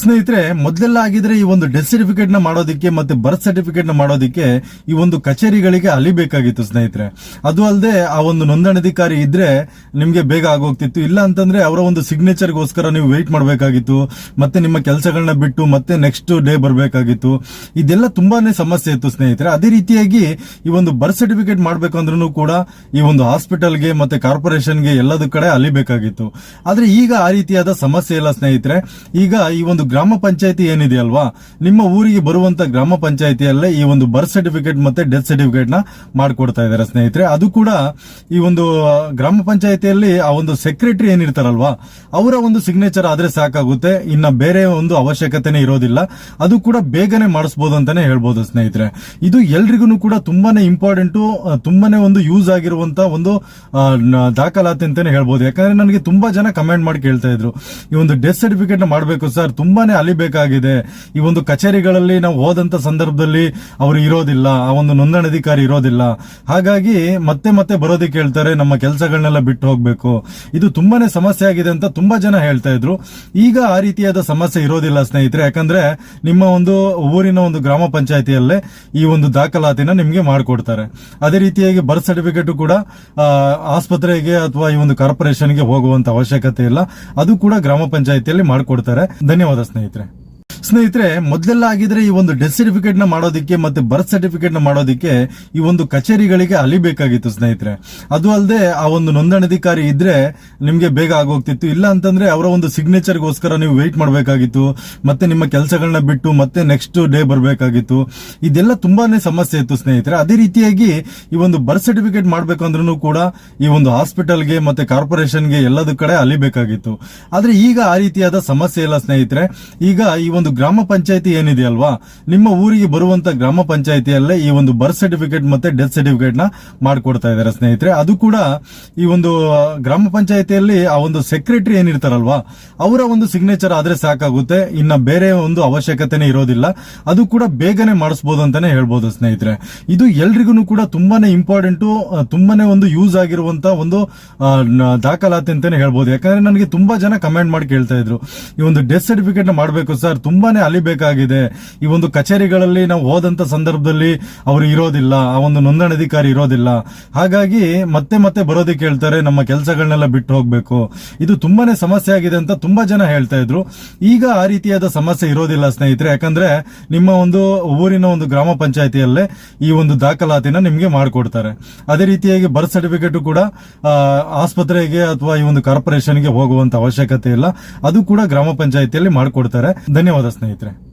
ಸ್ನೇಹಿತರೆ ಮೊದಲೆಲ್ಲ ಆಗಿದ್ರೆ ಈ ಒಂದು ಡೆತ್ ಸರ್ಟಿಫಿಕೇಟ್ನ ಮಾಡೋದಕ್ಕೆ ಮತ್ತೆ ಬರ್ತ್ ಸರ್ಟಿಫಿಕೇಟ್ನ ಮಾಡೋದಕ್ಕೆ ಈ ಒಂದು ಕಚೇರಿಗಳಿಗೆ ಅಲಿಬೇಕಾಗಿತ್ತು ಸ್ನೇಹಿತರೆ. ಅದು ಅಲ್ಲದೆ ಆ ಒಂದು ನೋಂದಣಾಧಿಕಾರಿ ಇದ್ರೆ ನಿಮ್ಗೆ ಬೇಗ ಆಗೋಗ್ತಿತ್ತು. ಇಲ್ಲ ಅಂತಂದ್ರೆ ಅವರ ಒಂದು ಸಿಗ್ನೇಚರ್ಗೋಸ್ಕರ ನೀವು ವೆಯ್ಟ್ ಮಾಡಬೇಕಾಗಿತ್ತು. ಮತ್ತೆ ನಿಮ್ಮ ಕೆಲಸಗಳನ್ನ ಬಿಟ್ಟು ಮತ್ತೆ ನೆಕ್ಸ್ಟ್ ಡೇ ಬರಬೇಕಾಗಿತ್ತು. ಇದೆಲ್ಲ ತುಂಬಾನೇ ಸಮಸ್ಯೆ ಇತ್ತು ಸ್ನೇಹಿತರೆ. ಅದೇ ರೀತಿಯಾಗಿ ಈ ಒಂದು ಬರ್ತ್ ಸರ್ಟಿಫಿಕೇಟ್ ಮಾಡಬೇಕಂದ್ರೂ ಕೂಡ ಈ ಒಂದು ಹಾಸ್ಪಿಟಲ್ಗೆ ಮತ್ತೆ ಕಾರ್ಪೊರೇಷನ್ಗೆ ಎಲ್ಲದ ಕಡೆ ಅಲಿಬೇಕಾಗಿತ್ತು. ಆದ್ರೆ ಈಗ ಆ ರೀತಿಯಾದ ಸಮಸ್ಯೆ ಇಲ್ಲ ಸ್ನೇಹಿತರೆ. ಈಗ ಈ ಒಂದು ಗ್ರಾಮ ಪಂಚಾಯತಿ ಏನಿದೆ ಅಲ್ವಾ? ನಿಮ್ಮ ಊರಿಗೆ ಬರುವಂತ ಗ್ರಾಮ ಪಂಚಾಯತಿಯಲ್ಲೇ ಈ ಒಂದು ಬರ್ತ್ ಸರ್ಟಿಫಿಕೇಟ್ ಮತ್ತೆ ಡೆತ್ ಸರ್ಟಿಫಿಕೇಟ್ನ ಮಾಡ್ಕೊಡ್ತಾ ಇದ್ದಾರೆ ಸ್ನೇಹಿತರೆ. ಅದು ಕೂಡ ಈ ಒಂದು ಗ್ರಾಮ ಪಂಚಾಯತಿಯಲ್ಲಿ ಆ ಒಂದು ಸೆಕ್ರೆಟರಿ ಏನಿರ್ತಾರಲ್ವಾ, ಅವರ ಒಂದು ಸಿಗ್ನೇಚರ್ ಆದ್ರೆ ಸಾಕಾಗುತ್ತೆ. ಇನ್ನ ಬೇರೆ ಒಂದು ಅವಶ್ಯಕತೆನೇ ಇರೋದಿಲ್ಲ. ಅದು ಕೂಡ ಬೇಗನೆ ಮಾಡಿಸಬಹುದು ಅಂತಾನೆ ಹೇಳ್ಬೋದು ಸ್ನೇಹಿತರೆ. ಇದು ಎಲ್ರಿಗೂ ಕೂಡ ತುಂಬಾನೇ ಇಂಪಾರ್ಟೆಂಟ್ ತುಂಬಾನೇ ಒಂದು ಯೂಸ್ ಆಗಿರುವಂತ ಒಂದು ದಾಖಲಾತಿ ಅಂತಾನೆ ಹೇಳ್ಬೋದು. ಯಾಕಂದ್ರೆ ನನಗೆ ತುಂಬಾ ಜನ ಕಮೆಂಟ್ ಮಾಡಿ ಕೇಳ್ತಾ ಇದ್ರು. ಈ ಒಂದು ಡೆತ್ ಸರ್ಟಿಫಿಕೇಟ್ ಮಾಡಬೇಕು ಸರ್ ತುಂಬಾನೇ ಅಲಿಬೇಕಾಗಿದೆ. ಈ ಒಂದು ಕಚೇರಿಗಳಲ್ಲಿ ನಾವು ಹೋದಂತ ಸಂದರ್ಭದಲ್ಲಿ ಅವರು ಇರೋದಿಲ್ಲ, ಆ ಒಂದು ನೋಂದಣಾಧಿಕಾರಿ ಇರೋದಿಲ್ಲ. ಹಾಗಾಗಿ ಮತ್ತೆ ಮತ್ತೆ ಬರೋದಕ್ಕೆ ಹೇಳ್ತಾರೆ ನಮ್ಮ ಕೆಲಸಗಳನ್ನೆಲ್ಲ ಬಿಟ್ಟು ಹೋಗ್ಬೇಕು. ಇದು ತುಂಬಾನೇ ಸಮಸ್ಯೆ ಆಗಿದೆ ಅಂತ ತುಂಬಾ ಜನ ಹೇಳ್ತಾ ಇದ್ರು. ಈಗ ಆ ರೀತಿಯಾದ ಸಮಸ್ಯೆ ಇರೋದಿಲ್ಲ ಸ್ನೇಹಿತರೆ, ಯಾಕಂದ್ರೆ ನಿಮ್ಮ ಒಂದು ಊರಿನ ಒಂದು ಗ್ರಾಮ ಪಂಚಾಯತಿಯಲ್ಲೇ ಈ ಒಂದು ದಾಖಲಾತಿನ ನಿಮ್ಗೆ ಮಾಡಿಕೊಡ್ತಾರೆ. ಅದೇ ರೀತಿಯಾಗಿ ಬರ್ತ್ ಸರ್ಟಿಫಿಕೇಟ್ ಕೂಡ ಆಸ್ಪತ್ರೆಗೆ ಅಥವಾ ಈ ಒಂದು ಕಾರ್ಪೊರೇಷನ್ಗೆ ಹೋಗುವಂತ ಅವಶ್ಯಕತೆ ಇಲ್ಲ. ಅದು ಕೂಡ ಗ್ರಾಮ ಪಂಚಾಯತಿಯಲ್ಲಿ ಮಾಡಿಕೊಡ್ತಾರೆ. ಧನ್ಯವಾದ ಸ್ನೇಹಿತರೆ. ಸ್ನೇಹಿತರೆ ಮೊದಲೆಲ್ಲ ಆಗಿದ್ರೆ ಈ ಒಂದು ಡೆತ್ ಸರ್ಟಿಫಿಕೇಟ್ನ ಮಾಡೋದಕ್ಕೆ ಮತ್ತೆ ಬರ್ತ್ ಸರ್ಟಿಫಿಕೇಟ್ನ ಮಾಡೋದಕ್ಕೆ ಈ ಒಂದು ಕಚೇರಿಗಳಿಗೆ ಅಲಿಬೇಕಾಗಿತ್ತು ಸ್ನೇಹಿತರೆ. ಅದು ಅಲ್ಲದೆ ಆ ಒಂದು ನೋಂದಣಾಧಿಕಾರಿ ಇದ್ರೆ ನಿಮ್ಗೆ ಬೇಗ ಆಗೋಗ್ತಿತ್ತು. ಇಲ್ಲ ಅಂತಂದ್ರೆ ಅವರ ಒಂದು ಸಿಗ್ನೇಚರ್ಗೋಸ್ಕರ ನೀವು ವೆಯ್ಟ್ ಮಾಡಬೇಕಾಗಿತ್ತು. ಮತ್ತೆ ನಿಮ್ಮ ಕೆಲಸಗಳನ್ನ ಬಿಟ್ಟು ಮತ್ತೆ ನೆಕ್ಸ್ಟ್ ಡೇ ಬರಬೇಕಾಗಿತ್ತು. ಇದೆಲ್ಲ ತುಂಬಾನೇ ಸಮಸ್ಯೆ ಇತ್ತು ಸ್ನೇಹಿತರೆ. ಅದೇ ರೀತಿಯಾಗಿ ಈ ಒಂದು ಬರ್ತ್ ಸರ್ಟಿಫಿಕೇಟ್ ಮಾಡ್ಬೇಕಂದ್ರೂ ಕೂಡ ಈ ಒಂದು ಹಾಸ್ಪಿಟಲ್ಗೆ ಮತ್ತೆ ಕಾರ್ಪೊರೇಷನ್ಗೆ ಎಲ್ಲದ ಕಡೆ ಅಲಿಬೇಕಾಗಿತ್ತು. ಆದ್ರೆ ಈಗ ಆ ರೀತಿಯಾದ ಸಮಸ್ಯೆ ಇಲ್ಲ ಸ್ನೇಹಿತರೆ. ಈಗ ಈ ಒಂದು ಗ್ರಾಮ ಪಂಚಾಯತಿ ಏನಿದೆ ಅಲ್ವಾ? ನಿಮ್ಮ ಊರಿಗೆ ಬರುವಂತ ಗ್ರಾಮ ಪಂಚಾಯತಿಯಲ್ಲೇ ಈ ಒಂದು ಬರ್ತ್ ಸರ್ಟಿಫಿಕೇಟ್ ಮತ್ತೆ ಡೆತ್ ಸರ್ಟಿಫಿಕೇಟ್ನ ಮಾಡ್ಕೊಡ್ತಾ ಇದ್ದಾರೆ ಸ್ನೇಹಿತರೆ. ಅದು ಕೂಡ ಈ ಒಂದು ಗ್ರಾಮ ಪಂಚಾಯತಿಯಲ್ಲಿ ಆ ಒಂದು ಸೆಕ್ರೆಟರಿ ಏನಿರ್ತಾರಲ್ವಾ, ಅವರ ಒಂದು ಸಿಗ್ನೇಚರ್ ಆದ್ರೆ ಸಾಕಾಗುತ್ತೆ. ಇನ್ನ ಬೇರೆ ಒಂದು ಅವಶ್ಯಕತೆನೇ ಇರೋದಿಲ್ಲ. ಅದು ಕೂಡ ಬೇಗನೆ ಮಾಡಿಸಬಹುದು ಅಂತಾನೆ ಹೇಳ್ಬೋದು ಸ್ನೇಹಿತರೆ. ಇದು ಎಲ್ರಿಗೂ ಕೂಡ ತುಂಬಾನೇ ಇಂಪಾರ್ಟೆಂಟ್ ತುಂಬಾನೇ ಒಂದು ಯೂಸ್ ಆಗಿರುವಂತ ಒಂದು ದಾಖಲಾತಿ ಅಂತಾನೆ ಹೇಳ್ಬೋದು. ಯಾಕಂದ್ರೆ ನನಗೆ ತುಂಬಾ ಜನ ಕಮೆಂಟ್ ಮಾಡಿ ಕೇಳ್ತಾ ಇದ್ರು. ಈ ಒಂದು ಡೆತ್ ಸರ್ಟಿಫಿಕೇಟ್ನ ಮಾಡಬೇಕು ಸರ್ ತುಂಬಾನೇ ಅಲಿಬೇಕಾಗಿದೆ. ಈ ಒಂದು ಕಚೇರಿಗಳಲ್ಲಿ ನಾವು ಹೋದಂತ ಸಂದರ್ಭದಲ್ಲಿ ಅವರು ಇರೋದಿಲ್ಲ, ಆ ಒಂದು ನೋಂದಣಾಧಿಕಾರಿ ಇರೋದಿಲ್ಲ. ಹಾಗಾಗಿ ಮತ್ತೆ ಮತ್ತೆ ಬರೋದಕ್ಕೆ ಹೇಳ್ತಾರೆ ನಮ್ಮ ಕೆಲಸಗಳನ್ನೆಲ್ಲ ಬಿಟ್ಟು ಹೋಗ್ಬೇಕು. ಇದು ತುಂಬಾನೇ ಸಮಸ್ಯೆ ಆಗಿದೆ ಅಂತ ತುಂಬಾ ಜನ ಹೇಳ್ತಾ ಇದ್ರು. ಈಗ ಆ ರೀತಿಯಾದ ಸಮಸ್ಯೆ ಇರೋದಿಲ್ಲ ಸ್ನೇಹಿತರೆ, ಯಾಕಂದ್ರೆ ನಿಮ್ಮ ಒಂದು ಊರಿನ ಒಂದು ಗ್ರಾಮ ಪಂಚಾಯತಿಯಲ್ಲೇ ಈ ಒಂದು ದಾಖಲಾತಿನ ನಿಮ್ಗೆ ಮಾಡಿಕೊಡ್ತಾರೆ. ಅದೇ ರೀತಿಯಾಗಿ ಬರ್ತ್ ಸರ್ಟಿಫಿಕೇಟ್ ಕೂಡ ಆಸ್ಪತ್ರೆಗೆ ಅಥವಾ ಈ ಒಂದು ಕಾರ್ಪೊರೇಷನ್ಗೆ ಹೋಗುವಂತ ಅವಶ್ಯಕತೆ ಇಲ್ಲ. ಅದು ಕೂಡ ಗ್ರಾಮ ಪಂಚಾಯತಿಯಲ್ಲಿ ಮಾಡಿಕೊಡ್ತಾರೆ. ಧನ್ಯವಾದ ಸ್ನೇಹಿತರೆ.